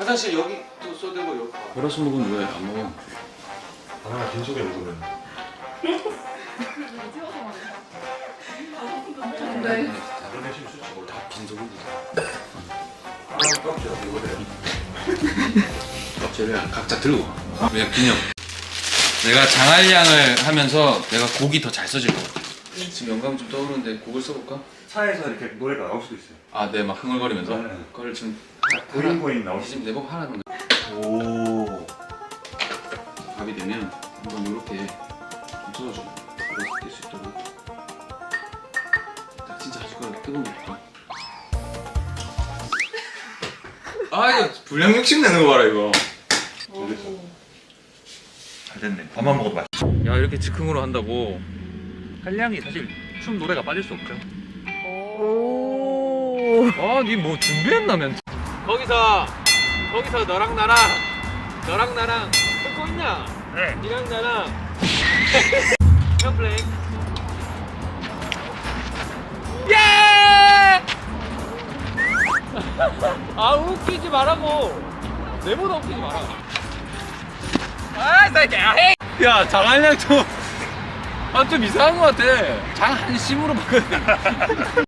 화장실 여기 또 쏘대고 여기. 월화수목은 왜안 먹어? 바나나 빈속에 먹으면 네. 다른 회식 수치 몰라 다 빈속이지. 바나나 껍질 이거 껍질을 각자 들고 가. 그냥 기념. 내가 장알량을 하면서 내가 곡이 더 잘 써질 것 같아. 지금 영감 좀 떠오르는데 곡을 써볼까? 차에서 이렇게 노래가 나올 수도 있어요 아, 네, 막 흥얼거리면서. 네. 그걸 지금 고인 고인 나올 수 지금 내복 하라는 거야. 오 밥이 되면 한번 이렇게 좀 틀어줘. 이렇게 뜰수 있도록. 딱 진짜 그냥 뜨거운 거? 아 이거 불량 욕심 내는 거 봐라 이거. 잘 됐네 밥만 먹어도 맛있어 야 이렇게 즉흥으로 한다고. 한량이 사실 춤 노래가 빠질 수 없죠. 오. 아, 니 뭐 준비했나면? 거기서 거기서 너랑 나랑 너랑 나랑 듣고 있냐? 네. 니랑 나랑 컴플레인. 예! 아 웃기지 말라고. 내보다 웃기지 마라. 아, 나 야, 야, 장한량 좀. 아, 좀 이상한 것 같아. 장한심으로 바꿔야 돼.